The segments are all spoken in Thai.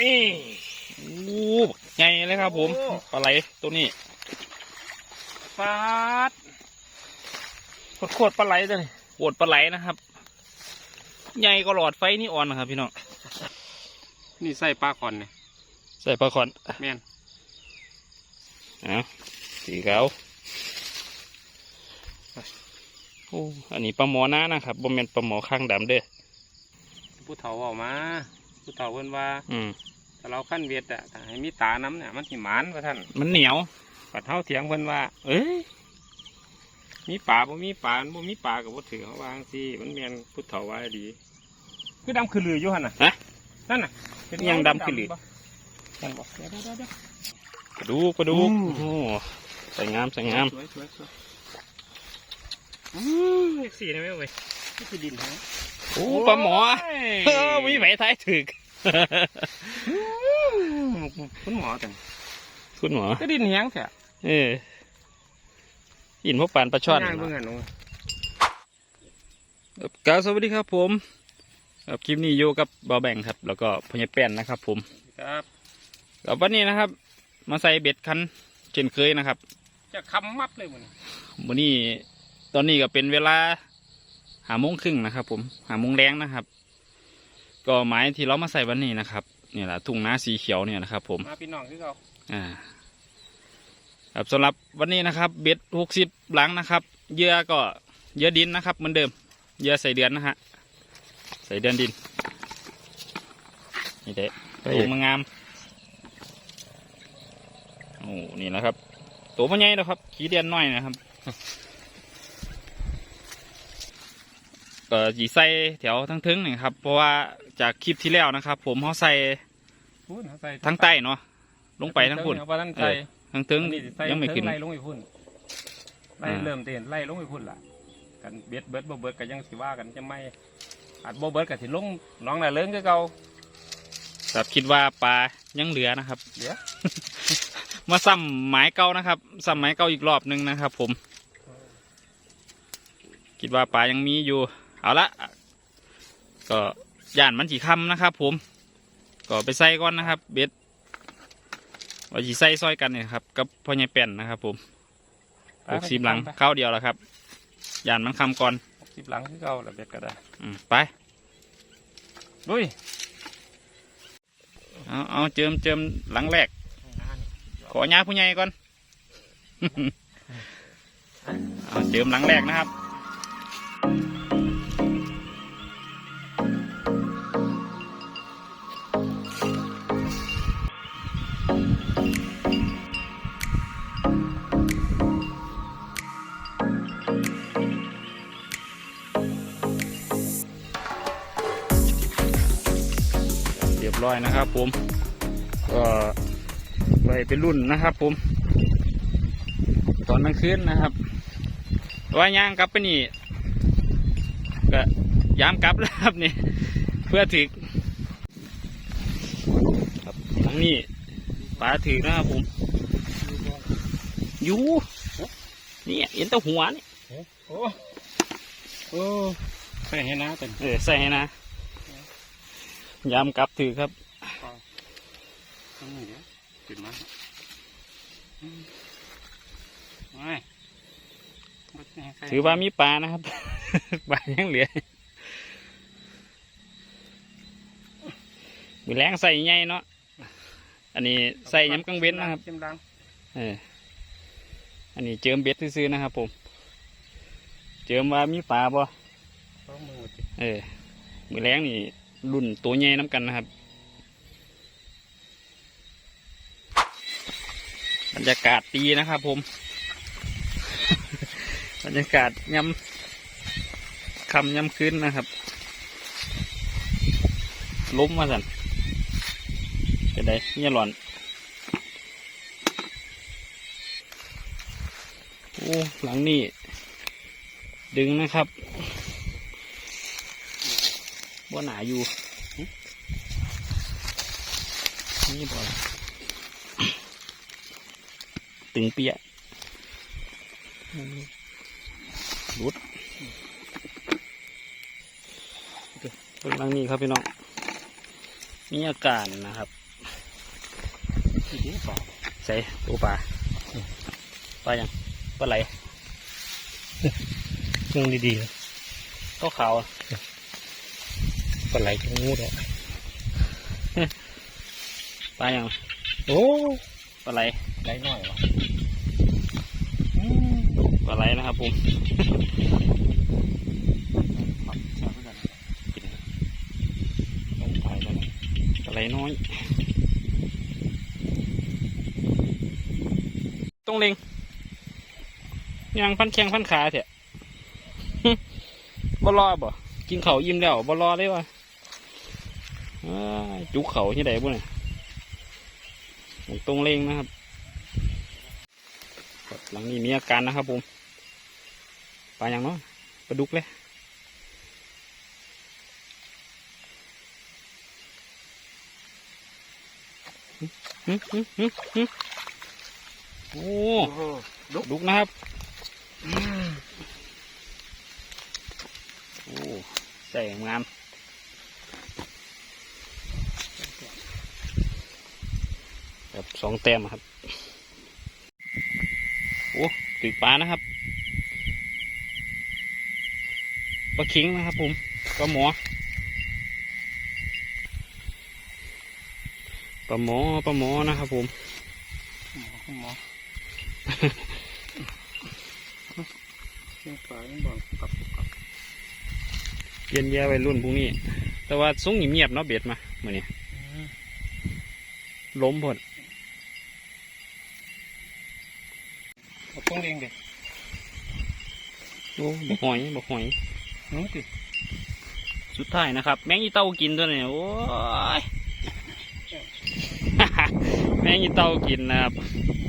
นี่โอ้ใหญ่เลยครับ ผมโอ้ปลาไหลตัวนี้ฟาดโคตรๆปลาไหลตัวนี้โอดปลาไหลนะครับใหญ่ก็หลอดไฟนี่อ่อนนะครับ พี่น้องนี่ใส่ปลาคอนเนี่ยใส่ปลาคอนแม่นเอาสีขาวโอ้อันนี้ปลาหมอหน้านะครับบ่แม่นปลาหมอข้างดำเด้อผู้เฒ่าเอามา ผู้เฒ่าเพิ่นว่าอืมถ้าเราขั้นเวียดอะถ้าให้มีตาน้ำเนี่ยมันสิหมานว่าท่านมันเหนียวปัดเท้าเถียงเพิ่นว่า เอ้ยมีป่าบ่มีป่าบ่มีป่ากับบ่ถือเขาวาจังสิมันแม่นผู้เฒ่าว่าดี คือดำคือลืออยู่หั่นน่ะฮะนั่นน่ะเป็นยังดำคือลือบ่นั่นบ่เดี๋ยวเดี๋ยวเดี๋ยว กระดูกกระดูกอืม โอ้ใส่งามใส่งามสวยสวยสวยอืมเลขสี่ได้ไหมเว้ยนี่คือดินฮะ โอ้ปลาหมอเออมีไหมท้ายถึกคุณหมอแต่งคุณหมอก็ดินแห้งแท้เอออินพวกปานปลาช่อนย่างเบิ่งอันนู้นกล่าวสวัสดีครับผมครับคลิปนี้อยู่กับบอแบ่งครับ แล้วก็พญาแป้นนะครับ ผมครับกับวันนี้นะครับ มาใส่เบ็ดคันเช่นเคยนะครับ จะคำมับเลยมันวันนี้ตอนนี้ก็เป็นเวลา หาโมงครึ่งนะครับ ผมหาโมงแรงนะครับ ก็ไม้ที่เรามาใส่วันนี้นะครับเนี่ยแหละทุ่งนาสีเขียวเนี่ยนะครับ ผมมาพี่น้องคือเขาอ่าครับสำหรับวันนี้นะครับ เบ็ดหกสิบหลังนะครับเหยื่อก็เหยื่อดินนะครับ เหมือนเดิมเหยื่อใส่เดือนนะฮะใส่เดือนดินนี่เด็ตัวมันงามโอ้นี่แหละครับ ตัวมันใหญ่แล้วครับ ขี้เดือนน้อยนะครับ ก็จีใส่แถวทั้งทึงนี่ครับเพราะว่าจากคลิปที่แล้วนะครับ ผมเขาใส่พูดเขาใส่ทั้งใต้เนาะลงไปทั้งพุ่นเอาไปทั้งใต้ทั้งทึงอันนี้สิใส่ยังไม่ขึ้นไล่ลงไปพุ่นไล่อ่า เริ่มเต้นไล่ลงไปพุ่นล่ะกันเบ็ดเบิดบ่เบิดก็ยังสิว่ากันจะไม่อาจบ่เบิดก็สิลงน้องน่ะเลิ้งคือเก่า ครับคิดว่าปลายังเหลือนะครับเดี๋ยวมาซ้ำหมายเก่านะครับซ้ำหมายเก่าอีกรอบหนึ่งนะครับ ผม คิดว่าปลายังมีอยู่ เอาละก็ย่านมันจีคำนะครับ ผม ก็ไปใส่ก่อนนะครับ เบ็ดว่าจีใส่ซอยกันเนี่ยครับกับพ่อใหญ่แป่นนะครับ ผมหกสิบหลังเข้าวเดียวแล้วครับย่านมันคำก่อนหกสิบหลังคือเก่าแล้วเบ็ดก็ได้อืมไปลุยเอาเอาเจิมเจิมหลังแรก ขอญาผู้ใหญ่ก่อนเอาเจิมหลังแรกนะครับ รียบร้อยนะครับ ผมก็ไปเป็นรุ่นนะครับ ผม ตอนกลางคืนนะครับว่าย่างกลับไปนี่ก็ยามกลับแล้วครับนี่เพื่อถึกครับทั้งนี้ปลาถือนะครับผมอยู่นี่เห็นแตัวหัวนี่โอ้โอ้ใส่ให้นะเป็นเออใส่ให้นะ ยามกลับถือครับต้องนี่เดี๋ยวขึ้นมาไม่บ่ให้ใส่ถือว่ามีปลานะครับ ปลายังเหลือมีแรงใส่ใหญ่เนาะ อันนี้ใส่ย้ำกังเว้นนะครับเอออันนี้เจิมเบ็ดซื้อๆนะครับผม เจิมว่ามีปลาบ่เออ มือแรงนี่ รุ่นตัวใหญ่น้ำกันนะครับ บรรยากาศดีนะครับผม บรรยากาศยำคำยำคืนนะครับ ล้มมาสั่นเป็นไดเนี่ยหลอน โอ้ หลังนี่ดึงนะครับ หนาอยู่นี่บ่ล่ะตึงเปียรุดเบิ่งหลังนี้ครับพี่น้องมีอาการนะครับใส่ตัวปลาปลายังปลาไหลเครื่องดีๆก็ขาว ปลาไหลจะงูดอกปลายังโอ้ปลาไหลไหลหน่อยวะปลาไหลนะครับผมต้องถ่ายกันปลาไหลน้อยต้องเล็งยางพันแข้งพันขาเถอะบ่รอบ่กินเขาวอิ่มแล้วบ่รอเลยวะอ้าย จุกเขาที่ไหนบุ่เนี่ยตรงเล็งนะครับครับหลังนี้มีอาการนะครับผมปลาอย่างเนาะปลาดุกเลยหึหึหึหึโอ้โอ้ดุกนะครับโอ้ใส่งาม แบบสองแต้มครับโอ้ติดปลานะครับปลาคิงนะครับ ผมปลาหมอปลาหมอปลาหมอนะครับ ผมหมอยังปลายังบอกกับกับเย็นแย่ไว้รุ่นพรุ่งนี้ แต่ว่าซุ้งเงียบๆเนาะเบ็ดมาเมื่อนี้ล้มพอด ต้องเลี้ยงเด็ก โอ้บกหอยบกหอยนู้นสิสุดท้ายนะครับ แมงอีเต้ากินตัวนี้โอ้ยแมงอีเต้ากินนะครับ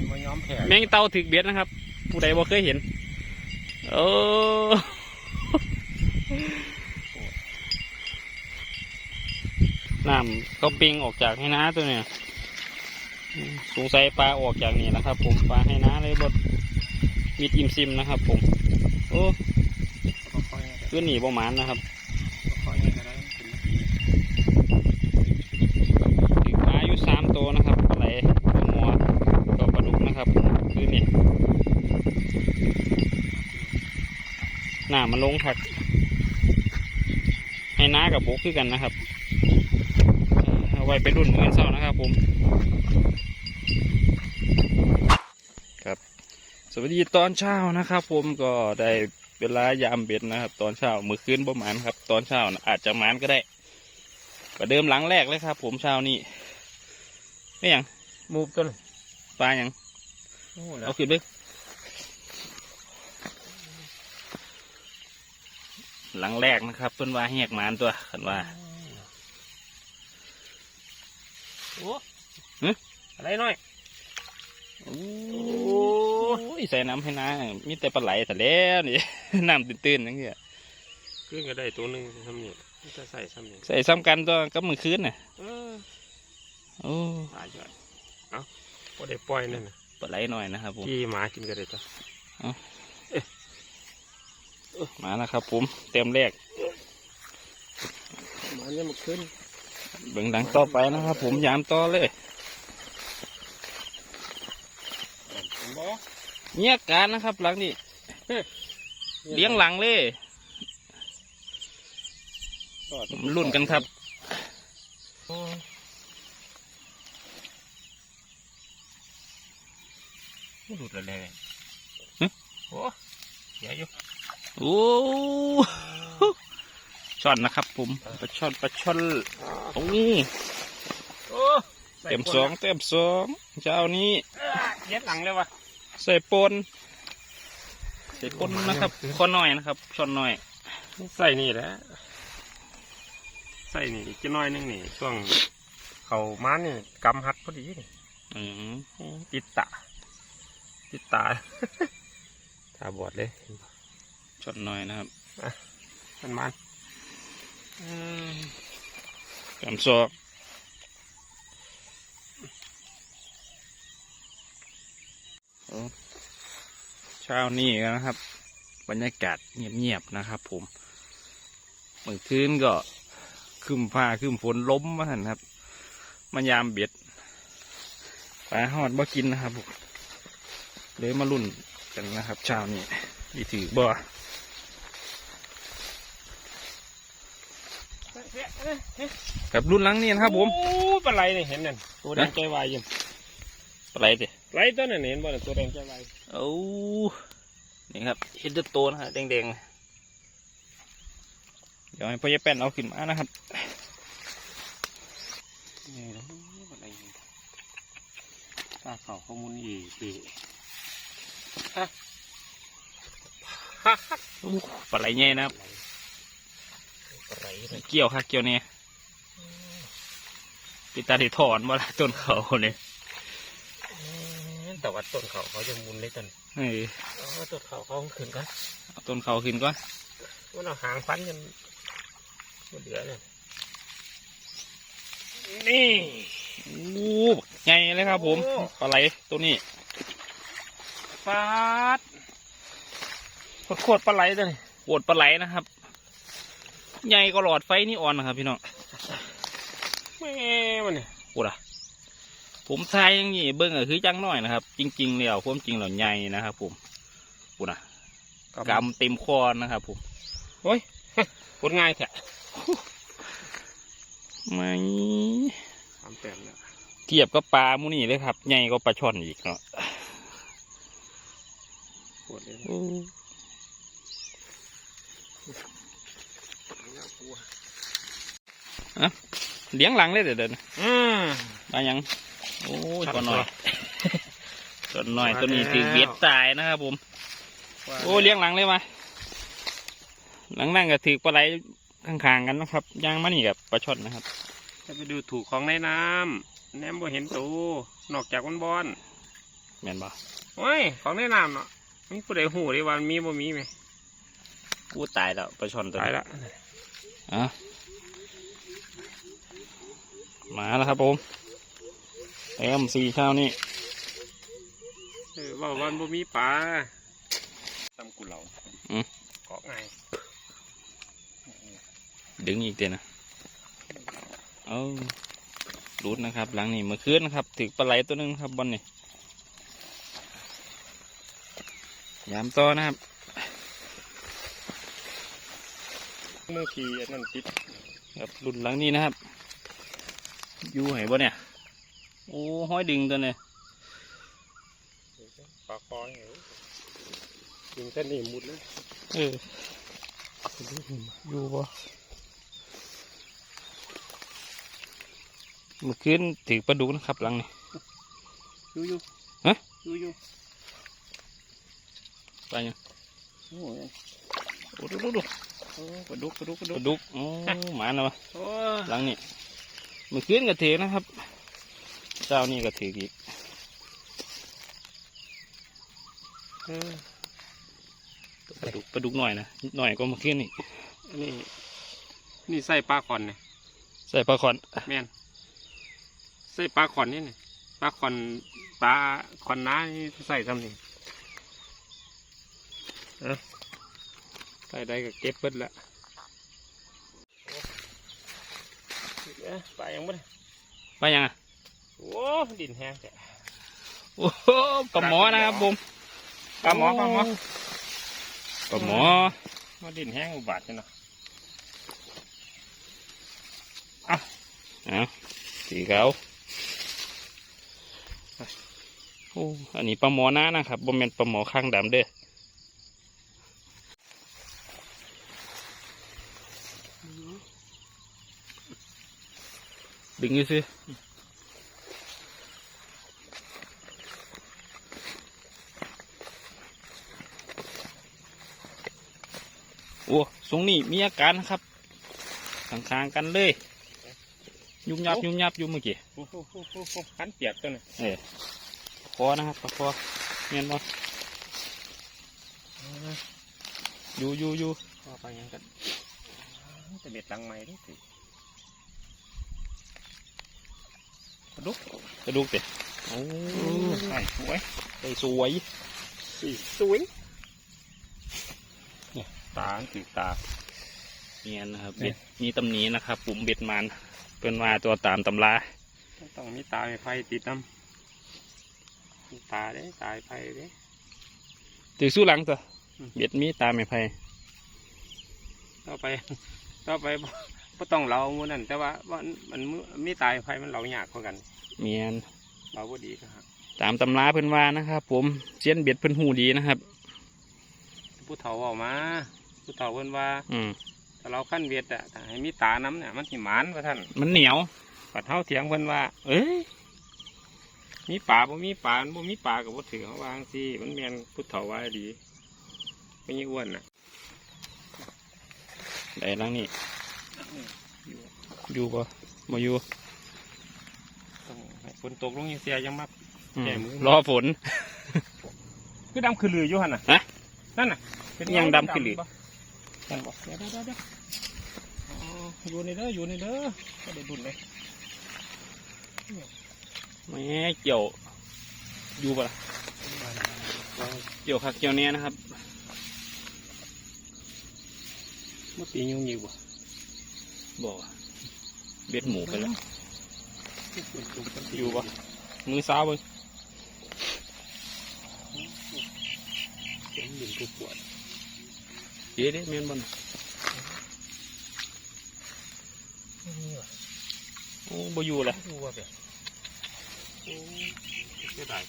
มันย้อมแผลแมงอีเต้าถึกเบ็ดนะครับ ผู้ใดบ่เคยเห็นโอ้น้ำก็ปิงออกจากให้น้าตัวเนี่ยอืมสงสัยปลาออกจากนี่นะครับ ผมปลาให้น้าเลยบดมีดอิมซิมนะครับ ผม โอ้ค่อยๆขึ้นหนีประมาณนะครับค่อยๆก็ได้กินถึงปลาอยู่สามตัวนะครับปลาไหลปลาหมอกับปลาดุกนะครับคือนี่หน้ามันลงผักให้น้ากับโบกคือกันนะครับเอ่อเอาไว้เป็นรุ่นมือเศร้านะครับผม ครับ สวัสดีตอนเช้านะครับ ผมก็ได้เวลายามเบ็ดนะครับ ตอนเช้ามือคืนประมาณครับ ตอนเช้าน่ะอาจจะหมานก็ได้ประเดิมหลังแรกเลยครับ ผมเช้านี้ไม่ยังมูฟต้นปลายังโอ้แล้วเอาขึ้นไปหลังแรกนะครับเพิ่นว่าแหกหมานตัวคันว่าโอ้หึอะไรหน่อย โอ้ยใส่น้ำให้นามีแต่ปลาไหลแต่แล้วนี่ น้ำตื้นๆนั่นเงี้ยขึ้นก็ได้ตัวหนึ่งทำนี่จะใส่ซ้ำนี่ใส่ซ้ำกันตัวก็มือคืนน่ะเออโอ้ตายยอดเอ้าพอได้ปล่อยนั่นนะปลาไหลหน่อยนะครับผมที่หมากินก็ได้จ้ะมานะครับผมเต็มแรกหมาเนี่ยมันขึ้นเบิ่งดังต่อไปนะครับผมยามต่อเลย บ่ เงียการนะครับหลังนี้เลี้ยงหลังเลยมันรุ่นกันครับโอ้ยหลุดแล้วแหละหึโอ้เสียอยู่โอ้ช่อนนะครับ ผมปลาช่อนปลาช่อนโอ้โอ้เต็มสองเต็มสองเจ้านี้ เย็ดหลังเลยวะใส่ปนใส่ปนนะครับข้อน้อยนะครับช่อนน้อย ใส่นี่แหละใส่นี่อีกจะน้อยหนึงนี่ ช่วงเขาม้านนี่กำหัดพอดีนี่อืมติดตาติดตาตาบอดเลยช่อนน้อยนะครับมันมันเต็มสองโอ้ เช้านี้นะครับ บรรยากาศเงียบๆนะครับ ผมเมื่อคืนก็คืมฟ้าคืมฝนล้มมาหันครับมันยามเบ็ดปลาหอดบ่กินนะครับผมเลยมาลุ่นกันนะครับเช้านี้ดีถือบ่กับรุ่นหลังนี่นะครับผม โอ้ปลาไหลนี่เห็นนั่นตัวแดงใจวายอยังอะไรเด็ ไหลตัวนั้นเห็นบ่น่ะตัวแดงใจวายโอ้นี่ครับเฮดเดอร์โตนะครับแดงๆเดี๋ยวให้พ่อใหญ่แป้นเอาขึ้นมานะครับนี่นะปลาไหลนี่ตาเขาข้อมูลอีกทีฮะฮะโอ้ปลาไหลใหญ่นะครับปลาไหลเลยเกี่ยวค่ะเกี่ยวเนี่ยปิตาที่ถอนมาละต้นเขาเนี่ย แต่ว่าต้นเขาเขาจะมุนเลยต้นเฮ้ยอ๋อต้นเขาเขาขึ้นกันเอาต้นเขาขึ้นก่อนว่าเราหางฟันกันมันเหลือเลยนี่โอ้ใหญ่เลยครับ ผมโอ้ปลาไหลตัวนี้ฟาดโคตรปลาไหลตัวนี้ปวดปลาไหลนะครับ ใหญ่ก็หลอดไฟนี่อ่อนนะครับ พี่น้องแม่มันนี่ปวดอะ ผมทายอย่างนี้เบิ้งก็คือจังน้อยนะครับ จริงๆแล้วความจริงแล้วใหญ่นะครับผมปวดอะกำเต็มคอนะครับผมโอ้ยผลง่ายแท้ไม่ทำเต็มแล้วเทียบกับปลาหมูนี่เลยครับ ใหญ่ก็ปลาช่อนอีกเนาะปวดเลยโอ้เลี้ยงหลังเลยเดี๋ยวเดินอืมมายัง โอ้ยครับตัวน้อยตัวน้อยมาตัวนี้แล้วถือเบียดตายนะครับผม โอ้เลี้ยงหลังเลยมาหลังนั่งก็ถือปลาไหลข้างๆกันนะครับย่างมานี่กับปลาช่อนนะครับ จะไปดูถูกของในน้ำแนมบ่เห็นตัวนอกจากบอนบอนแม่นบ่โอ้ยของในน้ำเนาะมีผู้ใดหูได้ว่ามันมีบ่มีไหมกูตายแล้วปลาช่อนตัวตายนี้ละอะมาแล้วครับผม เอ็มซีเช้านี่เออว่าวันบ่มีปลาตำกุเหลาเกาะไงดึงอีกเดียวนะเอารูดนะครับ หลังนี่เมื่อคืนนะครับถือปลาไหลตัวหนึงครับบอลนี่ยามต่อนะครับเมื่อกี้อันนั้นติดครับรุ่นหลังนี้นะครับ อยู่ไหนบ่เนี่ย โอ้ห้อยดึงตัวเนี่ยปลาคอยเหรอยิงเส้นนี่มุดเลยเอออยู่บ่เมื่อคืนถือปลาดุกนะครับหลังนี่อยู่อยู่ฮะอยู่อยู่ไปยังโอ้ยโอ้ดูดูดูโอ้ปลาดุกปลาดุกปลาปดุกลาดุกโอ้หมาแล้ววะโอ้หลังนี่เมื่อคืนก็ถือนะครับเจ้านี่ก็ถืออีกเออปลาดุกปลาดุกหน่อยนะหน่อยก็เมื่อคืนนี่อันนี้นี่ใส่ปลาขอนเนี่ยใส่ปลาคอนแม่นใส่ปลาขอนนี่เนี่ยปลาขอนปลาขอนน้านี่ใส่ทำนี่เออใส่ได้ก็เก็บเบิดละเอ๊ะปลายังไม่ได้ไปยังอะ โอ้ดินแห้งแต่โอ้โหปลาหมอนะครับผมปลาหมอปลาหมอปลาหมอมาดินแห้งอุบาทจังเนาะเอาสีขาวโอ้อันนี้ปลาหมอหน้านะครับบ่แม่นปลาหมอข้างดำเด้อดึงอยู่สิ อ้ทรงนี้มีอาการนะครับข้างๆกันเลย ยุบยับยุบยับอยู่เมื่อกี้โอ้โหโอ้โหโอ้โหขันเปียกตัวนี้เออคอนะครับปลาคอเมียนบ่อยู่อยู่อยู่พอไปยังกันจะเบ็ดตังใหม่ดิสิกระดุกกระดุกเด็โอ้ใส่สวยได้สวยสีสวยเนี่ย ตาถือตาเมียนนะครับเนี่เบ็ยดมีตำหนีนะครับปุ่มเบ็ดมันเป็นมาตัวตามตำราอมันต้องมีตาไม้ไผ่ติดน้ำมีตาเด้ตาไม้ไผ่เด้ถือสู้หลังตัวอืมเบ็ดมีตาไม่ไผ่ต่อไปต่อไปบ่บ่ต้องเราหมูนั่นแต่ว่ามันมันมีตาไม้ไผ่มันเรายากกว่ากันเมียนเราบ่ดีก็ครับตามตำราเพิ่นว่านะครับ ผมเซียนเบ็ดเพิ่นหูดีนะครับผู้เฒ่าเว้ามา ผู้เฒ่าเพิ่นว่าอืมถ้าเราขั้นเวียดอะถ้าให้มีตาน้ำเนี่ยมันสิหมานว่าท่านมันเหนียวปัดเท้าเถียงเพิ่นว่า เอ้ยมีป่าบ่มีป่าบ่มีป่ากับบ่ถือเขาวาจังสิมันแม่นพุทธเถาว่าดีไม่ยี่อ้วนน่ะได้ลังนี่อยู่ปะมาอยู่ต้องให้ฝนตกลงยังเสียยังมาอืมแก้มือรอฝน คือดำคือลืออยู่หั่นน่ะฮะ นั่นน่ะ เป็นยังดำคือลือ บ่นั่นบ่เดี๋ยวเดี๋ยวเดี๋ยวเดี๋ยวอ๋ออยู่ในเด้ออยู่ในเด้อก็ได้ดุนเลยแม่เกี่ยวอยู่ปะล่ะเกี่ยวคักเกี่ยวเนี้ยนะครับเมื่อปียุ่งอยู่บ่บอกเบ็ดหมูไปแล้วออยู่ปะมือซ้าวเบิ่งเสียงดินกูปวด เดี๋ยวเด้แม่นบอลนี่ว่ะโอ้บอยู่เลยดูว่าแบบโอ้เสียดาย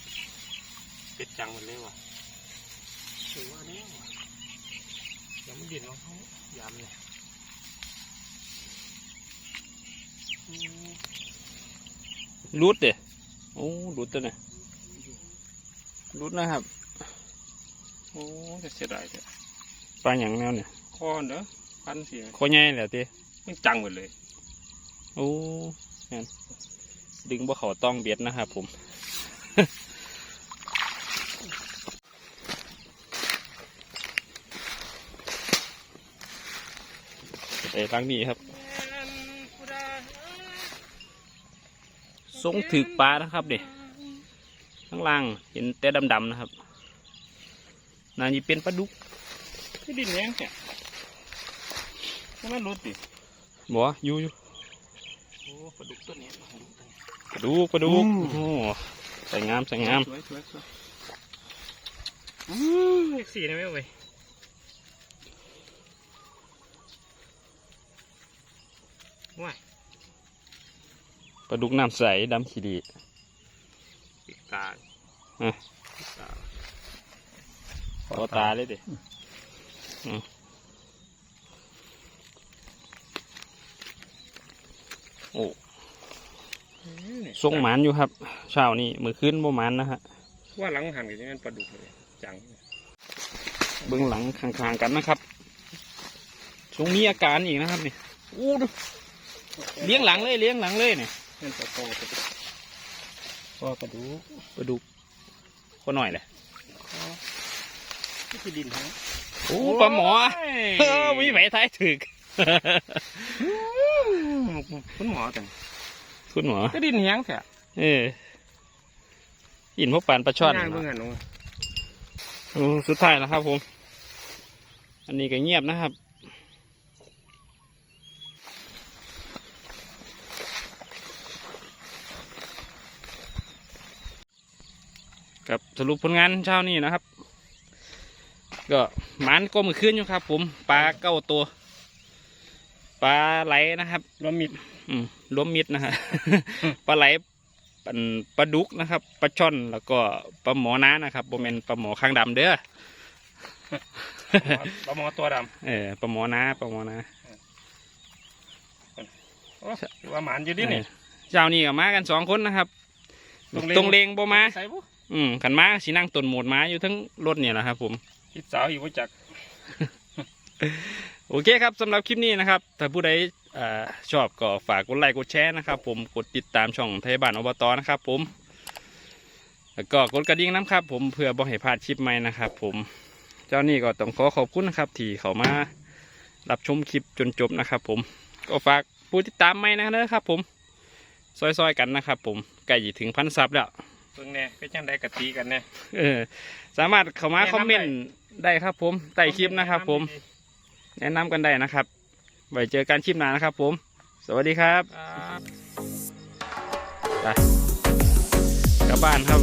เป็ดจังหมดเลยว่ะถือว่าแน่ว่ะเดี๋ยวมันดินลงเขายามเลยรุดเด้โอ้รุดตัวเนี่ยรุดนะครับ โอ้จะเสียดายจ้ะ ปลาหยังแนวเนี่ยคอเด้อพันเสียคอใหญ่แหละเต้มันจังหมดเลยโอ้งั้นดึงบ่เขาต้องเบ็ดนะครับผมไปทางนี้ครับทรงถือปลานะครับเด็ข้างล่างเห็นแต่ดำๆนะครับน่าจะเป็นปลาดุก ที่ดินแห้งแค่มันรุดดิบ่อยู่อยู่โอ้ปลาดุกตัวนี้ปลาดุกตัวนี้ปลาดุกปลาดุกอืมโอ้ใส่งามใส่งามสวยสวยสวยอืมเลขสี่ได้ไหมเว้ยว้ายปลาดุกน้ำใสดำขีดีปิดตาอะปิดตาขอตาเลยดิอืม โอ้อืมนี่ทรงหมานอยู่ครับเช้านี้มือขึ้นบ่หมานนะฮะว่าหลังหันกับที่นั่นปลาดุกเลยจังเบื้องหลังข้างๆกันนะครับทรงมีอาการอีกนะครับนี่อู้ดูเลี้ยงหลังเลยเลี้ยงหลังเลยเนี่ยนั่นปลาโตปลาดุกปลาปลาดุกปลาดุกก็หน่อยแหละที่ดินฮะโอ้ปลาหมอเออมีไหมท้ายถึก คุณหมอจังคุณหมอก็ดินแห้งแท้เอออินพวกปานปลาช่อนย่างเบิ่งหันลงโอ้สุดท้ายแล้วครับผม อันนี้ก็เงียบนะครับกับสรุปผลงานเช้านี้นะครับ ก็หมันก็มือขึ้นอยู่ครับ ผมปลาเก้าตัว ปลาไหลนะครับรวมมิดอืมรวมมิตรนะฮะปลาไหลปลาปลาดุกนะครับปลาช่อนแล้วก็ปลาหมอน้านะครับโบเมนปลาหมอข้างดำเด้อปลาหมอตัวดเออปลาหมอน้าปลาหมอน้าำโอ้ถือว่าหมานอยู่ดินี่เออเจ้านี่ก็มากันสองคนนะครับตรงเลงตรงเลงบ่มาใส่บุอืมขันมาสีนั่งตนโหมดมาอยู่ทั้งรถเนี่ยแหละครับผมคิดสาวอยู่ว่าจัก โอเคครับสำหรับคลิปนี้นะครับ ถ้าผู้ใดเอ่อชอบก็ฝากกดไลค์กดแชร์นะครับ ผมกดติดตามช่องไทยบ้านอบตนะครับ ผม แล้วก็กดกระดิ่งน้ำครับ ผมเพื่อบ่ให้พลาดคลิปใหม่นะครับ ผมเจ้านี่ก็ต้องขอขอบคุณนะครับ ที่เขามารับชมคลิปจนจบนะครับ ผมก็ฝากผู้ติดตามใหม่นะครับ ผมซอยๆกันนะครับ ผมใกล้จะถึงพันซับแล้วเบิ่งแน่ก็จังได้กะตีกันแน่เออสามารถเข้ามาคอมเมนต์ได้ครับ ผมใต้คลิปนะครับ ผม แนะนำกันได้นะครับไว้เจอกันคลิปหน้านะครับ ผม สวัสดีครับครับไปกลับบ้านครับ